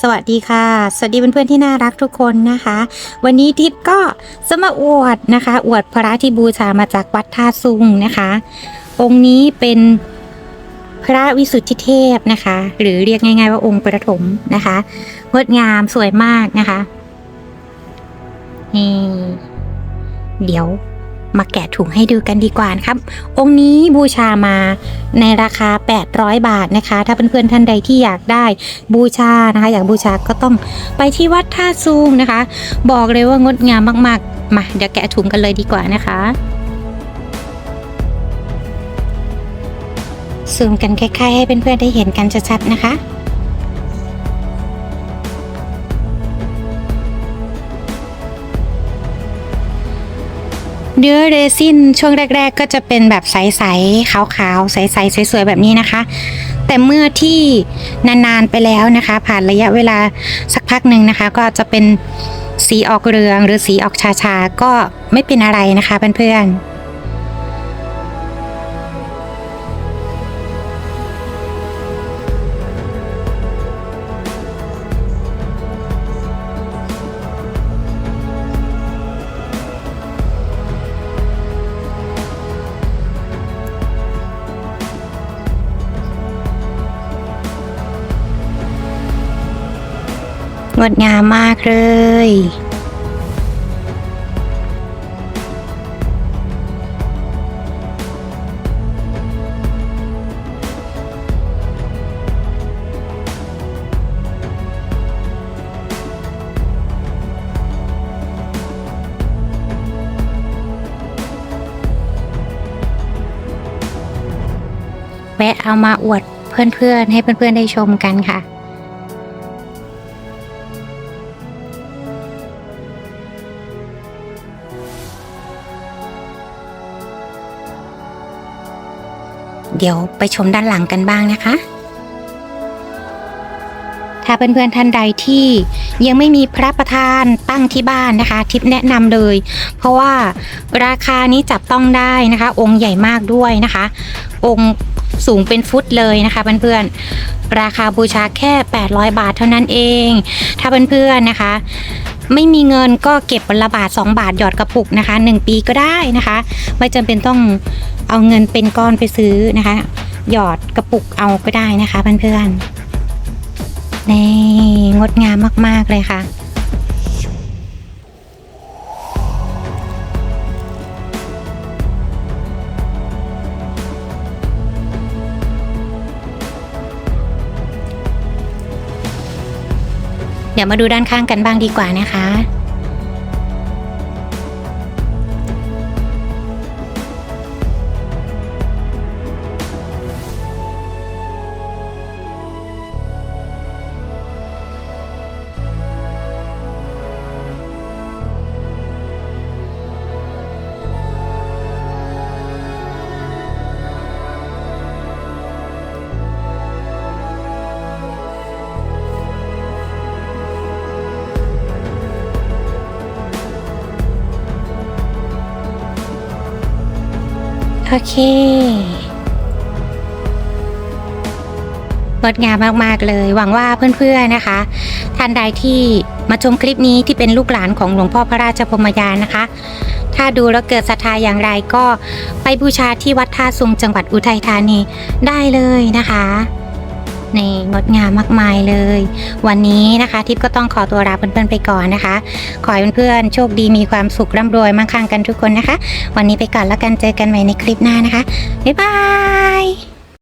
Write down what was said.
สวัสดีค่ะ สวัสดีเพื่อนๆที่น่ารักทุกคนนะคะ วันนี้ทิพย์ก็จะมาอวดนะคะ อวดพระที่บูชามาจากวัดท่าซุงนะคะ องค์นี้เป็นพระวิสุทธิเทพนะคะ หรือเรียกง่าย ๆ ว่าองค์ประถมนะคะงดงามสวยมากนะคะนี่เดี๋ยว มาแกะถุงให้ดูกันดีกว่านะครับ องค์นี้บูชามาในราคา 800 บาทนะคะ ถ้าเพื่อนๆท่านใดที่อยากได้บูชานะคะ อยากบูชาก็ต้องไปที่วัดท่าซูงนะคะ บอกเลยว่างดงามมากๆ มาเดี๋ยวแกะถุงกันเลยดีกว่านะคะซูมกันใกล้ๆให้เพื่อนๆได้เห็นกันชัดๆนะคะ เนื้อเรซินช่วงแรก ๆ ก็จะเป็นแบบใสๆขาวๆใสๆสวยๆแบบนี้นะคะ แต่เมื่อที่นานๆไปแล้วนะคะ ผ่านระยะเวลาสักพักหนึ่งนะคะ ก็จะเป็นสีออกเรืองหรือสีออกชาๆก็ไม่เป็นอะไรนะคะเพื่อนๆ ดงามมากเลย แวะเอามาอวดเพื่อนๆ ให้เพื่อนๆ ได้ชมกันค่ะ เดี๋ยวไปชมด้านหลังกันบ้างนะคะ ถ้าเพื่อนๆท่านใดที่ยังไม่มีพระประธานตั้งที่บ้านนะคะ ทิปแนะนำเลย เพราะว่าราคานี้จับต้องได้นะคะ องค์ใหญ่มากด้วยนะคะ องค์สูงเป็นฟุตเลยนะคะเพื่อนๆราคาบูชาแค่ 800 บาทเท่านั้นเอง ถ้าเพื่อนๆนะคะ ไม่มีเงินก็เก็บวันละบาท 2 บาทหยอดกระปุกนะคะ 1 ปีก็ได้นะคะ ไม่จำเป็นต้องเอาเงินเป็นก้อนไปซื้อนะคะ หยอดกระปุกเอาก็ได้นะคะเพื่อนๆนี่งดงามมากๆเลยค่ะ เดี๋ยวมาดูด้านข้างกันบ้างดีกว่านะคะ โอเค งดงามมาก ๆ เลย หวังว่าเพื่อน ๆ นะคะ ท่านใดที่มาชมคลิปนี้ที่เป็นลูกหลานของหลวงพ่อพระราชพรมยานนะคะ ถ้าดูแล้วเกิดศรัทธาอย่างไรก็ไปบูชาที่วัดท่าซุงจังหวัดอุทัยธานีได้เลยนะคะ นี่งดงามมากมายเลย วันนี้นะคะ ทิพย์ก็ต้องขอตัวลาเพื่อนๆไปก่อนนะคะ ขอให้เพื่อนๆโชคดีมีความสุขร่ำรวยมั่งคั่งกันทุกคนนะคะ วันนี้ไปก่อนแล้วกันเจอกันใหม่ในคลิปหน้านะคะบ๊ายบาย